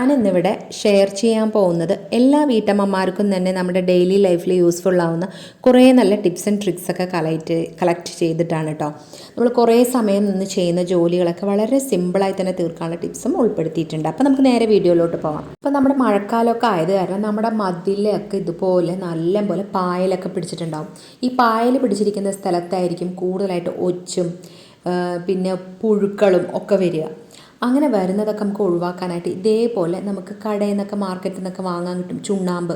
ഞാൻ ഇന്നിവിടെ ഷെയർ ചെയ്യാൻ പോകുന്നത് എല്ലാ വീട്ടമ്മമാർക്കും തന്നെ നമ്മുടെ ഡെയിലി ലൈഫിൽ യൂസ്ഫുൾ ആവുന്ന കുറേ നല്ല ടിപ്സ് ആൻഡ് ട്രിക്സ് ഒക്കെ കളക്ട് കളക്ട് ചെയ്തിട്ടാണ് കേട്ടോ നമ്മൾ കുറേ സമയം നിന്ന് ചെയ്യുന്ന ജോലികളൊക്കെ വളരെ സിമ്പിളായി തന്നെ തീർക്കാനുള്ള ടിപ്സും ഉൾപ്പെടുത്തിയിട്ടുണ്ട്. അപ്പോൾ നമുക്ക് നേരെ വീഡിയോയിലോട്ട് പോവാം. അപ്പോൾ നമ്മുടെ മഴക്കാലമൊക്കെ ആയത് കാരണം നമ്മുടെ മതിലൊക്കെ ഇതുപോലെ നല്ല പോലെ പായലൊക്കെ പിടിച്ചിട്ടുണ്ടാവും. ഈ പായൽ പിടിച്ചിരിക്കുന്ന സ്ഥലത്തായിരിക്കും കൂടുതലായിട്ട് ഒച്ചും പിന്നെ പുഴുക്കളും ഒക്കെ വരിക. അങ്ങനെ വരുന്നതൊക്കെ നമുക്ക് ഒഴിവാക്കാനായിട്ട് ഇതേപോലെ നമുക്ക് കടയിൽ നിന്നൊക്കെ മാർക്കറ്റിൽ നിന്നൊക്കെ വാങ്ങാൻ കിട്ടും ചുണ്ണാമ്പ്.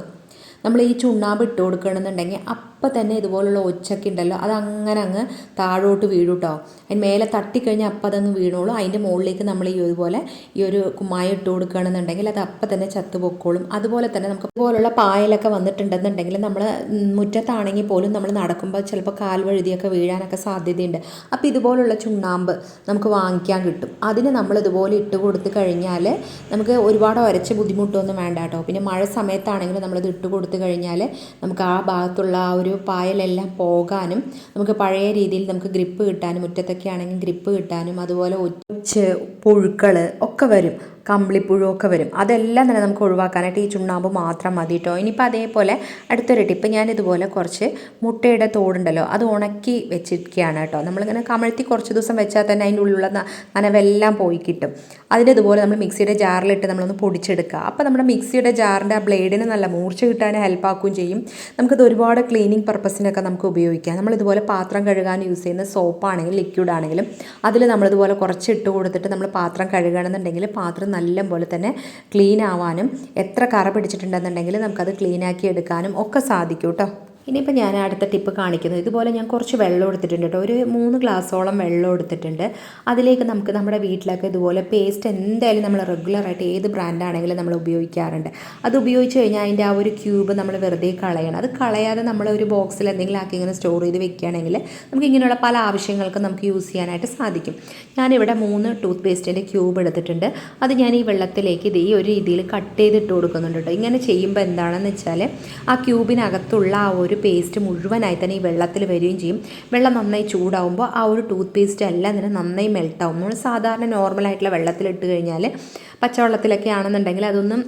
നമ്മൾ ഈ ചുണ്ണാമ്പ് ഇട്ട് കൊടുക്കണമെന്നുണ്ടെങ്കിൽ അപ്പം തന്നെ ഇതുപോലുള്ള ഒച്ചൊക്കെ ഉണ്ടല്ലോ അതങ്ങനെ അങ്ങ് താഴോട്ട് വീഴും കേട്ടോ അതിന് മേലെ തട്ടിക്കഴിഞ്ഞാൽ അപ്പം അതങ്ങ് വീണോളൂ. അതിന്റെ മുകളിലേക്ക് നമ്മൾ ഈ ഇതുപോലെ ഈ ഒരു കുമ്മായ ഇട്ട് കൊടുക്കുകയാണെന്നുണ്ടെങ്കിൽ അത് അപ്പം തന്നെ ചത്തുപൊക്കോളും. അതുപോലെ തന്നെ നമുക്ക് ഇതുപോലുള്ള പായലൊക്കെ വന്നിട്ടുണ്ടെന്നുണ്ടെങ്കിൽ നമ്മൾ മുറ്റത്താണെങ്കിൽ പോലും നമ്മൾ നടക്കുമ്പോൾ ചിലപ്പോൾ കാൽ വഴുതിയൊക്കെ വീഴാനൊക്കെ സാധ്യതയുണ്ട്. അപ്പോൾ ഇതുപോലുള്ള ചുണ്ണാമ്പ് നമുക്ക് വാങ്ങിക്കാൻ കിട്ടും. അതിന് നമ്മൾ ഇതുപോലെ ഇട്ട് കൊടുത്ത് കഴിഞ്ഞാൽ നമുക്ക് ഒരുപാട് ഉരച്ച ബുദ്ധിമുട്ടൊന്നും വേണ്ട കേട്ടോ. പിന്നെ മഴ സമയത്താണെങ്കിലും നമ്മളിത് ഇട്ട് കൊടുത്ത് കഴിഞ്ഞാൽ നമുക്ക് ആ ഭാഗത്തുള്ള ആ ഒരു പായലെല്ലാം പോകാനും നമുക്ക് പഴയ രീതിയിൽ നമുക്ക് ഗ്രിപ്പ് കിട്ടാനും മുറ്റത്തൊക്കെ ആണെങ്കിൽ ഗ്രിപ്പ് കിട്ടാനും അതുപോലെ ഒച്ച് പുഴുക്കൾ ഒക്കെ വരും. കമ്പിളിപ്പുഴു ഒക്കെ വരും. അതെല്ലാം തന്നെ നമുക്ക് ഒഴിവാക്കാനായിട്ട് ഈ ചുണ്ണാമ്പ് മാത്രം മതി കേട്ടോ ഇനിയിപ്പോൾ അതേപോലെ അടുത്തൊരു ടിപ്പ് ഞാനിതുപോലെ കുറച്ച് മുട്ടയുടെ തോടുണ്ടല്ലോ അത് ഉണക്കി വെച്ചിരിക്കുകയാണ് കേട്ടോ നമ്മളിങ്ങനെ കമഴ്ത്തി കുറച്ച് ദിവസം വെച്ചാൽ തന്നെ അതിന്റെ ഉള്ളിലുള്ള നനവെല്ലാം പോയി കിട്ടും. അതിന്റെ അതിനിതുപോലെ നമ്മൾ മിക്സിയുടെ ജാറിലിട്ട് നമ്മളൊന്ന് പൊടിച്ചെടുക്കുക. അപ്പോൾ നമ്മുടെ മിക്സിയുടെ ജാറിന്റെ ആ ബ്ലേഡിന് നല്ല മൂർച്ച കിട്ടാൻ ഹെൽപ്പാക്കുകയും ചെയ്യും. നമുക്കിത് ഒരുപാട് ക്ലീനിങ് പർപ്പസിനൊക്കെ നമുക്ക് ഉപയോഗിക്കാം. നമ്മളിതുപോലെ പാത്രം കഴുകാൻ യൂസ് ചെയ്യുന്ന സോപ്പാണെങ്കിലും ലിക്വിഡ് ആണെങ്കിലും അതിൽ നമ്മളിതുപോലെ കുറച്ച് ഇട്ട് കൊടുത്തിട്ട് നമ്മൾ പാത്രം കഴുകണമെന്നുണ്ടെങ്കിൽ പാത്രം നല്ല പോലെ തന്നെ ക്ലീൻ ആവാനും എത്ര കറ പിടിച്ചിട്ടുണ്ടെന്നുണ്ടെങ്കിൽ നമുക്കത് ക്ലീനാക്കി എടുക്കാനും ഒക്കെ സാധിക്കും കേട്ടോ. ഇനിയിപ്പോൾ ഞാൻ അടുത്ത ടിപ്പ് കാണിക്കുന്നു. ഇതുപോലെ ഞാൻ കുറച്ച് വെള്ളം എടുത്തിട്ടുണ്ട് കേട്ടോ. ഒരു മൂന്ന് ഗ്ലാസ്സോളം വെള്ളം എടുത്തിട്ടുണ്ട്. അതിലേക്ക് നമുക്ക് നമ്മുടെ വീട്ടിലൊക്കെ ഇതുപോലെ പേസ്റ്റ് എന്തായാലും നമ്മൾ റെഗുലറായിട്ട് ഏത് ബ്രാൻഡാണെങ്കിലും നമ്മൾ ഉപയോഗിക്കാറുണ്ട്. അത് ഉപയോഗിച്ച് കഴിഞ്ഞാൽ അതിന്റെ ആ ഒരു ക്യൂബ് നമ്മൾ വെറുതെ കളയണം. അത് കളയാതെ നമ്മൾ ഒരു ബോക്സിൽ എന്തെങ്കിലും ആക്കി ഇങ്ങനെ സ്റ്റോർ ചെയ്ത് വെക്കുകയാണെങ്കിൽ നമുക്ക് ഇങ്ങനെയുള്ള പല ആവശ്യങ്ങൾക്കും നമുക്ക് യൂസ് ചെയ്യാനായിട്ട് സാധിക്കും. ഞാനിവിടെ മൂന്ന് ടൂത്ത് പേസ്റ്റിന്റെ ക്യൂബ് എടുത്തിട്ടുണ്ട്. അത് ഞാൻ ഈ വെള്ളത്തിലേക്ക് ഇത് ഈ ഒരു രീതിയിൽ കട്ട് ചെയ്തിട്ട് കൊടുക്കുന്നുണ്ട് കേട്ടോ. ഇങ്ങനെ ചെയ്യുമ്പോൾ എന്താണെന്ന് വെച്ചാൽ ആ ക്യൂബിനകത്തുള്ള ആ ഒരു പേസ്റ്റ് മുഴുവനായി തന്നെ ഈ വെള്ളത്തിൽ വരികയും ചെയ്യും. വെള്ളം നന്നായി ചൂടാവുമ്പോൾ ആ ഒരു ടൂത്ത് പേസ്റ്റ് എല്ലാം തന്നെ നന്നായി മെൽട്ടാവും നമ്മൾ സാധാരണ നോർമലായിട്ടുള്ള വെള്ളത്തിലിട്ട് കഴിഞ്ഞാൽ പച്ചവെള്ളത്തിലൊക്കെ ആണെന്നുണ്ടെങ്കിൽ അതൊന്നും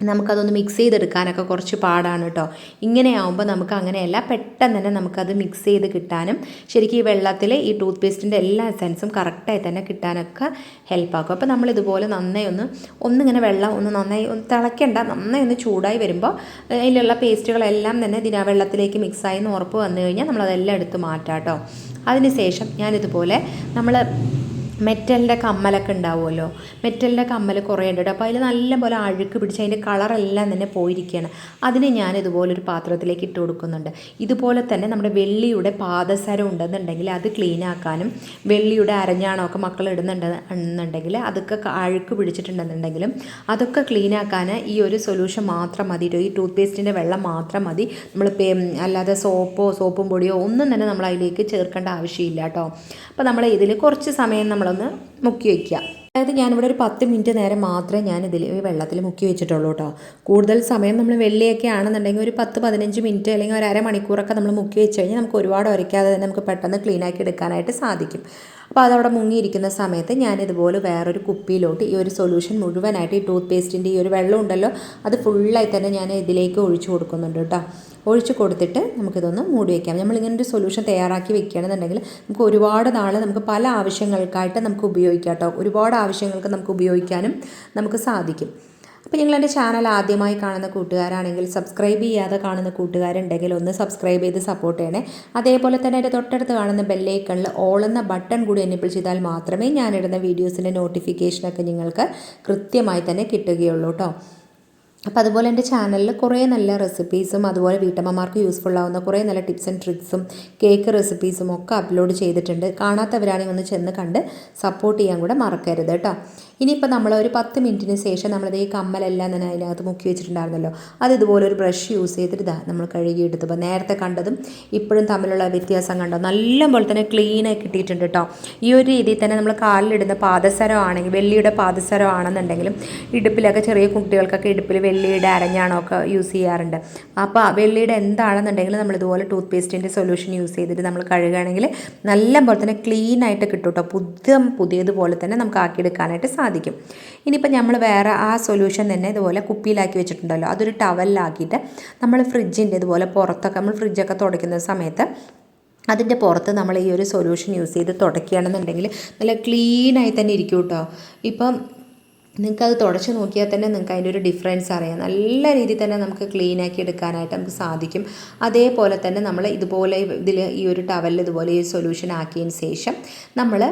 നമുക്കതൊന്ന് മിക്സ് ചെയ്തെടുക്കാനൊക്കെ കുറച്ച് പാടാണ് കേട്ടോ ഇങ്ങനെ ആവുമ്പോൾ നമുക്ക് അങ്ങനെയല്ല പെട്ടെന്ന് തന്നെ നമുക്കത് മിക്സ് ചെയ്ത് കിട്ടാനും ശരിക്കും ഈ വെള്ളത്തിൽ ഈ ടൂത്ത് പേസ്റ്റിന്റെ എല്ലാ എസൻസും കറക്റ്റായി തന്നെ കിട്ടാനൊക്കെ ഹെൽപ്പാക്കും അപ്പോൾ നമ്മൾ ഇതുപോലെ നന്നായി ഒന്ന് ഒന്നിങ്ങനെ വെള്ളം ഒന്ന് നന്നായി ഒന്ന് തിളയ്ക്കേണ്ട നന്നായി ഒന്ന് ചൂടായി വരുമ്പോൾ അതിലുള്ള പേസ്റ്റുകളെല്ലാം തന്നെ ഇതിന വെള്ളത്തിലേക്ക് മിക്സായി എന്ന് ഉറപ്പ് വന്നു കഴിഞ്ഞാൽ നമ്മളതെല്ലാം എടുത്ത് മാറ്റാം കേട്ടോ അതിനുശേഷം ഞാനിതുപോലെ നമ്മൾ മെറ്റലിന്റെ കമ്മലൊക്കെ ഉണ്ടാവുമല്ലോ. മെറ്റലിന്റെ കമ്മൽ കുറേ ഉണ്ട് കേട്ടോ. അപ്പോൾ അതിൽ നല്ലപോലെ അഴുക്ക് പിടിച്ച് അതിന്റെ കളറെല്ലാം തന്നെ പോയിരിക്കുകയാണ് അതിന് ഞാൻ ഇതുപോലൊരു പാത്രത്തിലേക്ക് ഇട്ട് കൊടുക്കുന്നുണ്ട്. ഇതുപോലെ തന്നെ നമ്മുടെ വെള്ളിയുടെ പാദസരം ഉണ്ടെന്നുണ്ടെങ്കിൽ അത് ക്ലീൻ ആക്കാനും വെള്ളിയുടെ അരഞ്ഞാണമൊക്കെ മക്കൾ ഇടുന്നുണ്ട് എന്നുണ്ടെങ്കിൽ അതൊക്കെ അഴുക്ക് പിടിച്ചിട്ടുണ്ടെന്നുണ്ടെങ്കിലും അതൊക്കെ ക്ലീൻ ആക്കാൻ ഈ ഒരു സൊല്യൂഷൻ മാത്രം മതി ഈ ടൂത്ത് പേസ്റ്റിന്റെ വെള്ളം മാത്രം മതി. നമ്മൾ അല്ലാതെ സോപ്പോ സോപ്പും പൊടിയോ ഒന്നും തന്നെ നമ്മൾ അതിലേക്ക് ചേർക്കേണ്ട ആവശ്യമില്ല കേട്ടോ. അപ്പോൾ നമ്മൾ ഇതിൽ കുറച്ച് സമയം നമ്മളൊന്ന് മുക്കി വയ്ക്കുക അതായത് ഞാനിവിടെ ഒരു പത്ത് മിനിറ്റ് നേരം മാത്രമേ ഞാൻ ഇതിൽ വെള്ളത്തിൽ മുക്കി വെച്ചിട്ടുള്ളൂ കേട്ടോ. കൂടുതൽ സമയം നമ്മൾ വെള്ളിയൊക്കെ ആണെന്നുണ്ടെങ്കിൽ ഒരു പത്ത് പതിനഞ്ച് മിനിറ്റ് അല്ലെങ്കിൽ ഒരു അരമണിക്കൂറൊക്കെ നമ്മൾ മുക്കി വെച്ച് കഴിഞ്ഞാൽ നമുക്ക് ഒരുപാട് ഉരയ്ക്കാതെ തന്നെ നമുക്ക് പെട്ടെന്ന് ക്ലീനാക്കി എടുക്കാനായിട്ട് സാധിക്കും. അപ്പോൾ അതവിടെ മുങ്ങിയിരിക്കുന്ന സമയത്ത് ഞാനിതുപോലെ വേറൊരു കുപ്പിയിലോട്ട് ഈ ഒരു സൊല്യൂഷൻ മുഴുവനായിട്ട് ഈ ടൂത്ത് പേസ്റ്റിന്റെ ഈ ഒരു വെള്ളം ഉണ്ടല്ലോ അത് ഫുള്ളായി തന്നെ ഞാൻ ഇതിലേക്ക് ഒഴിച്ചു കൊടുക്കുന്നുണ്ട് കേട്ടോ. ഒഴിച്ച് കൊടുത്തിട്ട് നമുക്കിതൊന്ന് മൂടി വയ്ക്കാം നമ്മളിങ്ങനെ ഒരു സൊല്യൂഷൻ തയ്യാറാക്കി വെക്കുകയാണെന്നുണ്ടെങ്കിൽ നമുക്ക് ഒരുപാട് നാൾ നമുക്ക് പല ആവശ്യങ്ങൾക്കായിട്ട് നമുക്ക് ഉപയോഗിക്കാം കേട്ടോ. ഒരുപാട് ആവശ്യങ്ങൾക്ക് നമുക്ക് ഉപയോഗിക്കാനും നമുക്ക് സാധിക്കും. അപ്പോൾ നിങ്ങൾ എന്റെ ചാനൽ ആദ്യമായി കാണുന്ന കൂട്ടുകാരാണെങ്കിൽ സബ്സ്ക്രൈബ് ചെയ്യാതെ കാണുന്ന കൂട്ടുകാരുണ്ടെങ്കിൽ ഒന്ന് സബ്സ്ക്രൈബ് ചെയ്ത് സപ്പോർട്ട് ചെയ്യണേ. അതേപോലെ തന്നെ എന്റെ തൊട്ടടുത്ത് കാണുന്ന ബെല്ലൈക്കണിൽ ഓൾ എന്ന ബട്ടൺ കൂടി എനേബിൾ ചെയ്താൽ മാത്രമേ ഞാനിടുന്ന വീഡിയോസിന്റെ നോട്ടിഫിക്കേഷനൊക്കെ നിങ്ങൾക്ക് കൃത്യമായി തന്നെ കിട്ടുകയുള്ളൂ കേട്ടോ അപ്പോൾ അതുപോലെ എന്റെ ചാനലിൽ കുറേ നല്ല റെസിപ്പീസും അതുപോലെ വീട്ടമ്മമാർക്ക് യൂസ്ഫുൾ ആവുന്ന കുറേ നല്ല ടിപ്സ് ആൻഡ് ട്രിക്സും കേക്ക് റെസിപ്പീസും ഒക്കെ അപ്ലോഡ് ചെയ്തിട്ടുണ്ട്. കാണാത്തവരാണെങ്കിൽ ഒന്ന് ചെന്ന് കണ്ട് സപ്പോർട്ട് ചെയ്യാൻ കൂടെ മറക്കരുത് കേട്ടോ ഇനിയിപ്പോൾ നമ്മൾ ഒരു പത്ത് മിനിറ്റിന് ശേഷം നമ്മളത് ഈ കമ്മലെല്ലാം തന്നെ അതിനകത്ത് മുക്കി വെച്ചിട്ടുണ്ടായിരുന്നല്ലോ. അത് ഇതുപോലെ ഒരു ബ്രഷ് യൂസ് ചെയ്തിട്ട് ഇതാ നമ്മൾ കഴുകി എടുത്തപ്പോൾ നേരത്തെ കണ്ടതും ഇപ്പോഴും തമ്മിലുള്ള വ്യത്യാസം കണ്ടോ? നല്ല പോലെ തന്നെ ക്ലീനായി കിട്ടിയിട്ടുണ്ട് കേട്ടോ ഈ ഒരു രീതിയിൽ തന്നെ നമ്മൾ കാലിലിടുന്ന പാദസരം ആണെങ്കിൽ വെള്ളിയുടെ പാദസരം ആണെന്നുണ്ടെങ്കിലും ഇടുപ്പിലൊക്കെ ചെറിയ കുട്ടികൾക്കൊക്കെ ഇടുപ്പിൽ വെള്ളിയുടെ അരഞ്ഞാണോ ഒക്കെ യൂസ് ചെയ്യാറുണ്ട്. അപ്പോൾ വെള്ളിയുടെ എന്താണെന്നുണ്ടെങ്കിൽ നമ്മൾ ഇതുപോലെ ടൂത്ത് പേസ്റ്റിന്റെ സൊല്യൂഷൻ യൂസ് ചെയ്തിട്ട് നമ്മൾ കഴുകുകയാണെങ്കിൽ നല്ല പോലെ തന്നെ ക്ലീൻ ആയിട്ട് കിട്ടും കേട്ടോ പുതിയ പുതിയതുപോലെ തന്നെ നമുക്ക് ആക്കിയെടുക്കാനായിട്ട് സാധിക്കും. സാധിക്കും ഇനിയിപ്പോൾ നമ്മൾ വേറെ ആ സൊല്യൂഷൻ തന്നെ ഇതുപോലെ കുപ്പിയിലാക്കി വെച്ചിട്ടുണ്ടല്ലോ. അതൊരു ടവലിലാക്കിയിട്ട് നമ്മൾ ഫ്രിഡ്ജിന്റെ ഇതുപോലെ പുറത്തൊക്കെ നമ്മൾ ഫ്രിഡ്ജൊക്കെ തുടയ്ക്കുന്ന സമയത്ത് അതിന്റെ പുറത്ത് നമ്മൾ ഈ ഒരു സൊല്യൂഷൻ യൂസ് ചെയ്ത് തുടയ്ക്കുകയാണെന്നുണ്ടെങ്കിൽ നല്ല ക്ലീനായി തന്നെ ഇരിക്കും കേട്ടോ. ഇപ്പം നിങ്ങൾക്കത് തുടച്ച് നോക്കിയാൽ തന്നെ നിങ്ങൾക്ക് അതിന്റെ ഒരു ഡിഫറൻസ് അറിയാം. നല്ല രീതിയിൽ തന്നെ നമുക്ക് ക്ലീൻ ആക്കി എടുക്കാനായിട്ട് നമുക്ക് സാധിക്കും. അതേപോലെ തന്നെ നമ്മൾ ഇതുപോലെ ഇതിൽ ഈ ഒരു ടവലിൽ ഇതുപോലെ ഈ സൊല്യൂഷൻ ആക്കിയതിന് ശേഷം നമ്മൾ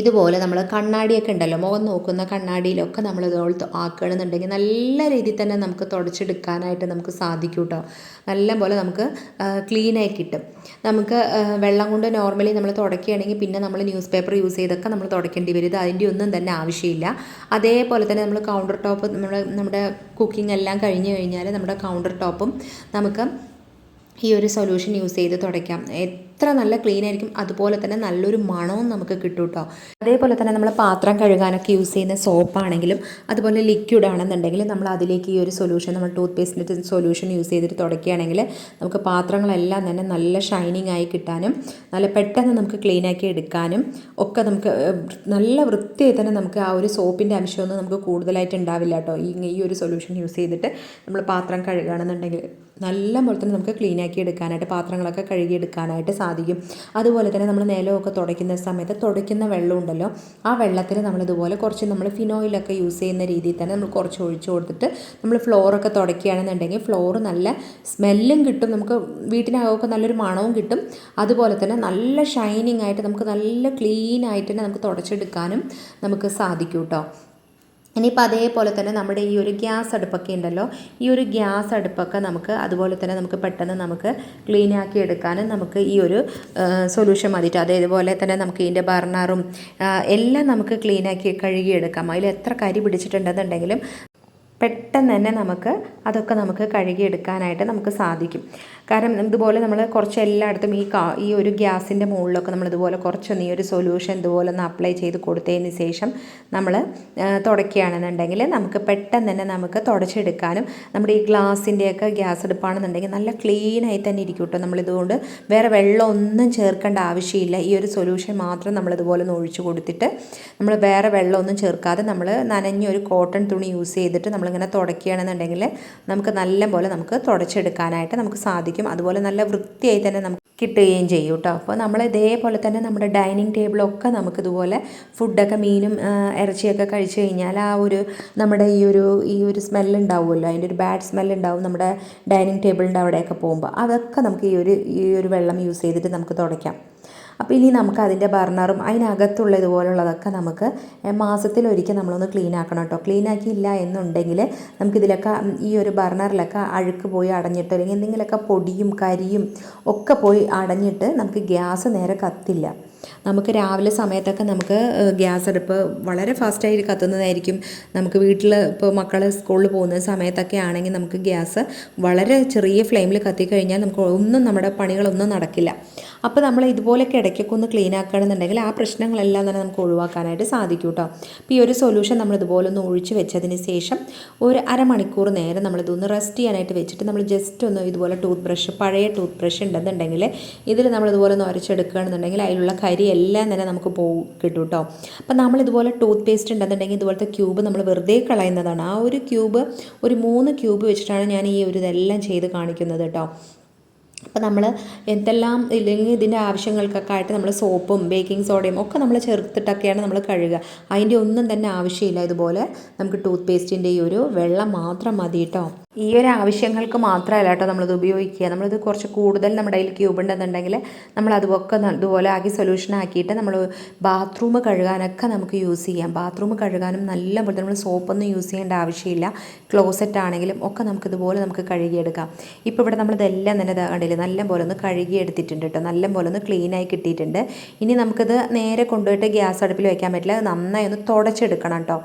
ഇതുപോലെ നമ്മൾ കണ്ണാടിയൊക്കെ ഉണ്ടല്ലോ മുഖം നോക്കുന്ന കണ്ണാടിയിലൊക്കെ നമ്മൾ ഇതുപോലെ ആക്കുകയാണെന്നുണ്ടെങ്കിൽ നല്ല രീതിയിൽ തന്നെ നമുക്ക് തുടച്ചെടുക്കാനായിട്ട് നമുക്ക് സാധിക്കും കേട്ടോ നല്ല പോലെ നമുക്ക് ക്ലീനായി കിട്ടും. നമുക്ക് വെള്ളം കൊണ്ട് നോർമലി നമ്മൾ തുടക്കുകയാണെങ്കിൽ പിന്നെ നമ്മൾ ന്യൂസ് പേപ്പർ യൂസ് ചെയ്തൊക്കെ നമ്മൾ തുടക്കേണ്ടി വരും. അതിന്റെ ഒന്നും തന്നെ ആവശ്യമില്ല. അതേപോലെ തന്നെ നമ്മൾ കൗണ്ടർ ടോപ്പ് നമ്മൾ നമ്മുടെ കുക്കിംഗ് എല്ലാം കഴിഞ്ഞ് കഴിഞ്ഞാൽ നമ്മുടെ കൗണ്ടർ ടോപ്പും നമുക്ക് ഈ ഒരു സൊല്യൂഷൻ യൂസ് ചെയ്ത് തുടയ്ക്കാം. എത്ര നല്ല ക്ലീൻ ആയിരിക്കും അതുപോലെ തന്നെ നല്ലൊരു മണവും നമുക്ക് കിട്ടും കേട്ടോ അതേപോലെ തന്നെ നമ്മൾ പാത്രം കഴുകാനൊക്കെ യൂസ് ചെയ്യുന്ന സോപ്പാണെങ്കിലും അതുപോലെ ലിക്വിഡ് ആണെന്നുണ്ടെങ്കിൽ നമ്മൾ അതിലേക്ക് ഈ ഒരു സൊല്യൂഷൻ നമ്മൾ ടൂത്ത് പേസ്റ്റിന്റെ സൊല്യൂഷൻ യൂസ് ചെയ്തിട്ട് തുടക്കുകയാണെങ്കിൽ നമുക്ക് പാത്രങ്ങളെല്ലാം തന്നെ നല്ല ഷൈനിങ് ആയി കിട്ടാനും നല്ല പെട്ടെന്ന് നമുക്ക് ക്ലീൻ ആക്കി എടുക്കാനും ഒക്കെ നമുക്ക് നല്ല വൃത്തിയായി തന്നെ നമുക്ക് ആ ഒരു സോപ്പിന്റെ അംശമൊന്നും നമുക്ക് കൂടുതലായിട്ട് ഉണ്ടാവില്ല കേട്ടോ ഈ ഈ ഒരു സൊല്യൂഷൻ യൂസ് ചെയ്തിട്ട് നമ്മൾ പാത്രം കഴുകുകയാണെന്നുണ്ടെങ്കിൽ. നല്ല പോലെ തന്നെ നമുക്ക് ക്ലീൻ ആക്കി എടുക്കാനായിട്ട് പാത്രങ്ങളൊക്കെ കഴുകിയെടുക്കാനായിട്ട് സാധിക്കും. അതുപോലെ തന്നെ നമ്മൾ നിലമൊക്കെ തുടയ്ക്കുന്ന സമയത്ത് തുടയ്ക്കുന്ന വെള്ളം ഉണ്ടല്ലോ ആ വെള്ളത്തിൽ നമ്മളിതുപോലെ കുറച്ച് നമ്മൾ ഫിനോയിലൊക്കെ യൂസ് ചെയ്യുന്ന രീതിയിൽ തന്നെ നമ്മൾ കുറച്ച് ഒഴിച്ചു കൊടുത്തിട്ട് നമ്മൾ ഫ്ലോറൊക്കെ തുടയ്ക്കുകയാണെന്നുണ്ടെങ്കിൽ ഫ്ലോർ നല്ല സ്മെല്ലും കിട്ടും നമുക്ക് വീട്ടിനകമൊക്കെ നല്ലൊരു മണവും കിട്ടും. അതുപോലെ തന്നെ നല്ല ഷൈനിങ് ആയിട്ട് നമുക്ക് നല്ല ക്ലീൻ ആയിട്ട് തന്നെ നമുക്ക് തുടച്ചെടുക്കാനും നമുക്ക് സാധിക്കും കേട്ടോ ഇനിയിപ്പോൾ അതേപോലെ തന്നെ നമ്മുടെ ഈ ഒരു ഗ്യാസ് അടുപ്പൊക്കെ ഉണ്ടല്ലോ ഈ ഒരു ഗ്യാസ് അടുപ്പൊക്കെ നമുക്ക് അതുപോലെ തന്നെ നമുക്ക് പെട്ടെന്ന് നമുക്ക് ക്ലീൻ ആക്കി എടുക്കാനും നമുക്ക് ഈ ഒരു സൊല്യൂഷൻ മതിയിട്ട് അതേപോലെ തന്നെ നമുക്ക് ഇതിന്റെ ബർണറും എല്ലാം നമുക്ക് ക്ലീൻ ആക്കി കഴുകിയെടുക്കാം. അതിൽ എത്ര കരി പിടിച്ചിട്ടുണ്ടെന്നുണ്ടെങ്കിലും പെട്ടെന്ന് തന്നെ നമുക്ക് അതൊക്കെ നമുക്ക് കഴുകിയെടുക്കാനായിട്ട് നമുക്ക് സാധിക്കും. കാരണം ഇതുപോലെ നമ്മൾ കുറച്ച് എല്ലായിടത്തും ഈ കാ ഈ ഒരു ഗ്യാസിന്റെ മുകളിലൊക്കെ നമ്മൾ ഇതുപോലെ കുറച്ചൊന്ന് ഈ ഒരു സൊല്യൂഷൻ ഇതുപോലെ ഒന്ന് അപ്ലൈ ചെയ്ത് കൊടുത്തതിന് ശേഷം നമ്മൾ തുടയ്ക്കുകയാണെന്നുണ്ടെങ്കിൽ നമുക്ക് പെട്ടെന്ന് തന്നെ നമുക്ക് തുടച്ചെടുക്കാനും നമ്മുടെ ഈ ഗ്ലാസിന്റെയൊക്കെ ഗ്യാസ് എടുപ്പാണെന്നുണ്ടെങ്കിൽ നല്ല ക്ലീനായി തന്നെ ഇരിക്കും കേട്ടോ നമ്മളിതുകൊണ്ട് വേറെ വെള്ളം ഒന്നും ചേർക്കേണ്ട ആവശ്യമില്ല. ഈ ഒരു സൊല്യൂഷൻ മാത്രം നമ്മളിതുപോലെ ഒന്ന് ഒഴിച്ചു കൊടുത്തിട്ട് നമ്മൾ വേറെ വെള്ളമൊന്നും ചേർക്കാതെ നമ്മൾ നനഞ്ഞ ഒരു കോട്ടൺ തുണി യൂസ് ചെയ്തിട്ട് നമ്മളിങ്ങനെ തുടയ്ക്കുകയാണെന്നുണ്ടെങ്കിൽ നമുക്ക് നല്ല പോലെ നമുക്ക് തുടച്ചെടുക്കാനായിട്ട് നമുക്ക് സാധിക്കും. അതുപോലെ നല്ല വൃത്തിയായി തന്നെ നമുക്ക് കിട്ടുകയും ചെയ്യും കേട്ടോ അപ്പോൾ നമ്മൾ ഇതേപോലെ തന്നെ നമ്മുടെ ഡൈനിങ് ടേബിളൊക്കെ നമുക്കിതുപോലെ ഫുഡൊക്കെ മീനും ഇറച്ചിയൊക്കെ കഴിച്ചു കഴിഞ്ഞാൽ ആ ഒരു നമ്മുടെ ഈ ഒരു ഈ ഒരു സ്മെല്ല് ഉണ്ടാവുമല്ലോ. അതിന്റെ ഒരു ബാഡ് സ്മെല്ല് ഉണ്ടാവും നമ്മുടെ ഡൈനിങ് ടേബിളിന്റെ അവിടെയൊക്കെ പോകുമ്പോൾ. അതൊക്കെ നമുക്ക് ഈ ഒരു ഈ ഒരു വെള്ളം യൂസ് ചെയ്തിട്ട് നമുക്ക് തുടയ്ക്കാം. അപ്പോൾ ഇനി നമുക്ക് അതിന്റെ ബർണറും അതിനകത്തുള്ള ഇതുപോലുള്ളതൊക്കെ നമുക്ക് മാസത്തിലൊരിക്കൽ നമ്മളൊന്ന് ക്ലീൻ ആക്കണം കേട്ടോ ക്ലീൻ ആക്കിയില്ല എന്നുണ്ടെങ്കിൽ നമുക്കിതിലൊക്കെ ഈ ഒരു ബർണറിലൊക്കെ അഴുക്ക് പോയി അടഞ്ഞിട്ട് അല്ലെങ്കിൽ എന്തെങ്കിലുമൊക്കെ പൊടിയും കരിയും ഒക്കെ പോയി അടഞ്ഞിട്ട് നമുക്ക് ഗ്യാസ് നേരെ കത്തില്ല. നമുക്ക് രാവിലെ സമയത്തൊക്കെ നമുക്ക് ഗ്യാസ് അടുപ്പ് വളരെ ഫാസ്റ്റായിട്ട് കത്തുന്നതായിരിക്കും. നമുക്ക് വീട്ടിൽ ഇപ്പോൾ മക്കൾ സ്കൂളിൽ പോകുന്ന സമയത്തൊക്കെ ആണെങ്കിൽ നമുക്ക് ഗ്യാസ് വളരെ ചെറിയ ഫ്ലെയിമിൽ കത്തിക്കഴിഞ്ഞാൽ നമുക്ക് ഒന്നും നമ്മുടെ പണികളൊന്നും നടക്കില്ല. അപ്പോൾ നമ്മൾ ഇതുപോലെയൊക്കെ ഇടയ്ക്കൊക്കെ ഒന്ന് ക്ലീൻ ആക്കുകയാണെന്നുണ്ടെങ്കിൽ ആ പ്രശ്നങ്ങളെല്ലാം തന്നെ നമുക്ക് ഒഴിവാക്കാനായിട്ട് സാധിക്കും കേട്ടോ. അപ്പോൾ ഈ ഒരു സൊല്യൂഷൻ നമ്മൾ ഇതുപോലെ ഒന്ന് ഒഴിച്ച് വെച്ചതിന് ശേഷം ഒരു അരമണിക്കൂർ നേരം നമ്മളിതൊന്ന് റെസ്റ്റ് ചെയ്യാനായിട്ട് വെച്ചിട്ട് നമ്മൾ ജസ്റ്റ് ഒന്ന് ഇതുപോലെ ടൂത്ത് ബ്രഷ് പഴയ ടൂത്ത് ബ്രഷ് ഉണ്ടെന്നുണ്ടെങ്കിൽ ഇതിൽ നമ്മൾ ഇതുപോലെ ഒന്ന് ഉരച്ചെടുക്കുകയാണെന്നുണ്ടെങ്കിൽ അതിലുള്ള കരി എല്ലാം തന്നെ നമുക്ക് പോകും കിട്ടും കേട്ടോ അപ്പം നമ്മൾ ഇതുപോലെ ടൂത്ത് പേസ്റ്റ് ഉണ്ടെന്നുണ്ടെങ്കിൽ ഇതുപോലത്തെ ക്യൂബ് നമ്മൾ വെറുതെ കളയുന്നതാണ്. ആ ഒരു ക്യൂബ് ഒരു മൂന്ന് ക്യൂബ് വെച്ചിട്ടാണ് ഞാൻ ഈ ഒരു ഇതെല്ലാം ചെയ്ത് കാണിക്കുന്നത് കേട്ടോ. അപ്പോൾ നമ്മൾ എന്തെല്ലാം ഇല്ലെങ്കിൽ ഇതിന്റെ ആവശ്യങ്ങൾക്കൊക്കെ ആയിട്ട് നമ്മൾ സോപ്പും ബേക്കിംഗ് സോഡയും ഒക്കെ നമ്മൾ ചേർത്തിട്ടൊക്കെയാണ് നമ്മൾ കഴുകുക. അതിന്റെ ഒന്നും തന്നെ ആവശ്യമില്ല. ഇതുപോലെ നമുക്ക് ടൂത്ത് പേസ്റ്റിന്റെ ഈ ഒരു വെള്ളം മാത്രം മതി കേട്ടോ. ഈ ഒരു ആവശ്യങ്ങൾക്ക് മാത്രമല്ല കേട്ടോ നമ്മളിത് ഉപയോഗിക്കുക. നമ്മളിത് കുറച്ച് കൂടുതൽ നമ്മുടെ കയ്യിൽ ക്യൂബ് ഉണ്ടെന്നുണ്ടെങ്കിൽ നമ്മൾ അതൊക്കെ ഇതുപോലെ ആക്കി സൊല്യൂഷൻ ആക്കിയിട്ട് നമ്മൾ ബാത്റൂം കഴുകാനൊക്കെ നമുക്ക് യൂസ് ചെയ്യാം. ബാത്റൂം കഴുകാനും നല്ല പോലെ നമ്മൾ സോപ്പൊന്നും യൂസ് ചെയ്യേണ്ട ആവശ്യമില്ല. ക്ലോസറ്റ് ആണെങ്കിലും ഒക്കെ നമുക്ക് ഇതുപോലെ നമുക്ക് കഴുകിയെടുക്കാം. ഇപ്പോൾ ഇവിടെ നമ്മളിതെല്ലാം തന്നെ കണ്ടില്ലേ നല്ല പോലെ ഒന്ന് കഴുകിയെടുത്തിട്ടുണ്ട് കേട്ടോ. നല്ല പോലെ ഒന്ന് ക്ലീനായി കിട്ടിയിട്ടുണ്ട്. ഇനി നമുക്കിത് നേരെ കൊണ്ടുപോയിട്ട് ഗ്യാസ് അടുപ്പിൽ വയ്ക്കാൻ പറ്റില്ല. നന്നായി ഒന്ന് തുടച്ചെടുക്കണം കേട്ടോ.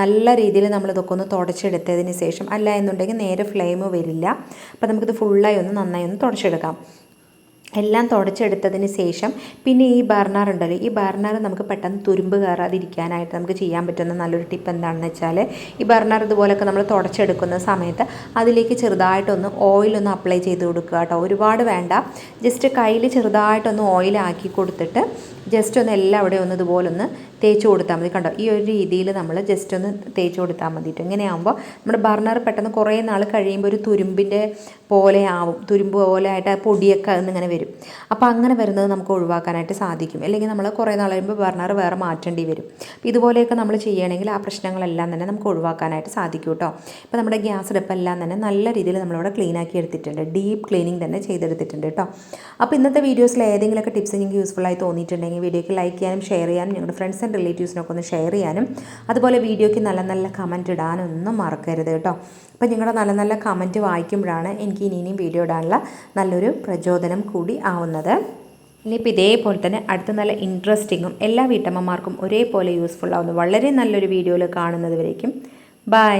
നല്ല രീതിയിൽ നമ്മളിതൊക്കെ ഒന്ന് തുടച്ചെടുത്തതിന് ശേഷം അല്ല എന്നുണ്ടെങ്കിൽ നേരെ ഫ്ലെയിം വരില്ല. അപ്പോൾ നമുക്കിത് ഫുള്ളായി ഒന്ന് നന്നായി ഒന്ന് തുടച്ചെടുക്കാം. എല്ലാം തുടച്ചെടുത്തതിന് ശേഷം പിന്നെ ഈ ബർണർ ഉണ്ടല്ലോ ഈ ബർണർ നമുക്ക് പെട്ടെന്ന് തുരുമ്പ് കയറാതിരിക്കാനായിട്ട് നമുക്ക് ചെയ്യാൻ പറ്റുന്ന നല്ലൊരു ടിപ്പ് എന്താണെന്ന് വെച്ചാൽ ഈ ബർണർ ഇതുപോലൊക്കെ നമ്മൾ തുടച്ചെടുക്കുന്ന സമയത്ത് അതിലേക്ക് ചെറുതായിട്ടൊന്ന് ഓയിലൊന്ന് അപ്ലൈ ചെയ്ത് കൊടുക്കുക കേട്ടോ. ഒരുപാട് വേണ്ട. ജസ്റ്റ് കയ്യിൽ ചെറുതായിട്ടൊന്ന് ഓയിലാക്കി കൊടുത്തിട്ട് ജസ്റ്റ് ഒന്ന് എല്ലാം അവിടെ ഒന്ന് ഇതുപോലെ ഒന്ന് തേച്ച് കൊടുത്താൽ മതി. കണ്ടോ? ഈ ഒരു രീതിയിൽ നമ്മൾ ജസ്റ്റ് ഒന്ന് തേച്ച് കൊടുത്താൽ മതിയിട്ട് ഇങ്ങനെയാകുമ്പോൾ നമ്മുടെ ബർണർ പെട്ടെന്ന് കുറേ നാൾ കഴിയുമ്പോൾ ഒരു തുരുമ്പിന്റെ പോലെ ആവും. തുരുമ്പ് പോലെ ആയിട്ട് പൊടിയൊക്കെ ഇങ്ങനെ വരും. അപ്പോൾ അങ്ങനെ വരുന്നത് നമുക്ക് ഒഴിവാക്കാനായിട്ട് സാധിക്കും. അല്ലെങ്കിൽ നമ്മൾ കുറേ നാൾ കഴിയുമ്പോൾ ബർണർ വേറെ മാറ്റേണ്ടി വരും. അപ്പോൾ ഇതുപോലെയൊക്കെ നമ്മൾ ചെയ്യുകയാണെങ്കിൽ ആ പ്രശ്നങ്ങളെല്ലാം തന്നെ നമുക്ക് ഒഴിവാക്കാനായിട്ട് സാധിക്കും കേട്ടോ ഇപ്പോൾ നമ്മുടെ ഗ്യാസ് അടുപ്പെല്ലാം തന്നെ നല്ല രീതിയിൽ നമ്മളിവിടെ ക്ലീൻ ആക്കി എടുത്തിട്ടുണ്ട്. ഡീപ്പ് ക്ലീനിങ് തന്നെ ചെയ്തെടുത്തിട്ടുണ്ട് കേട്ടോ അപ്പോൾ ഇന്നത്തെ വീഡിയോസിൽ ഏതെങ്കിലുമൊക്കെ ടിപ്സ് നിങ്ങൾക്ക് യൂസ്ഫുൾ ആയി തോന്നിയിട്ടുണ്ടെങ്കിൽ വീഡിയോക്ക് ലൈക്ക് ചെയ്യാനും ഷെയർ ചെയ്യാനും ഞങ്ങളുടെ ഫ്രണ്ട്സ് ആൻഡ് റിലേറ്റീവ്സിനൊക്കെ ഒന്ന് ഷെയർ ചെയ്യാനും. അതുപോലെ വീഡിയോയ്ക്ക് നല്ല നല്ല കമന്റ് ഇടാനൊന്നും മറക്കരുത് കേട്ടോ. അപ്പോൾ നിങ്ങളുടെ നല്ല നല്ല കമന്റ് വായിക്കുമ്പോഴാണ് എനിക്ക് ഇനി ഇനിയും വീഡിയോ ഇടാനുള്ള നല്ലൊരു പ്രചോദനം കൂടി ആവുന്നത്. ഇനിയിപ്പോൾ ഇതേപോലെ തന്നെ അടുത്ത നല്ല ഇൻട്രസ്റ്റിങ്ങും എല്ലാ വീട്ടമ്മമാർക്കും ഒരേപോലെ യൂസ്ഫുൾ ആവുന്ന വളരെ നല്ലൊരു വീഡിയോയിൽ കാണുന്നത് വരേക്കും ബൈ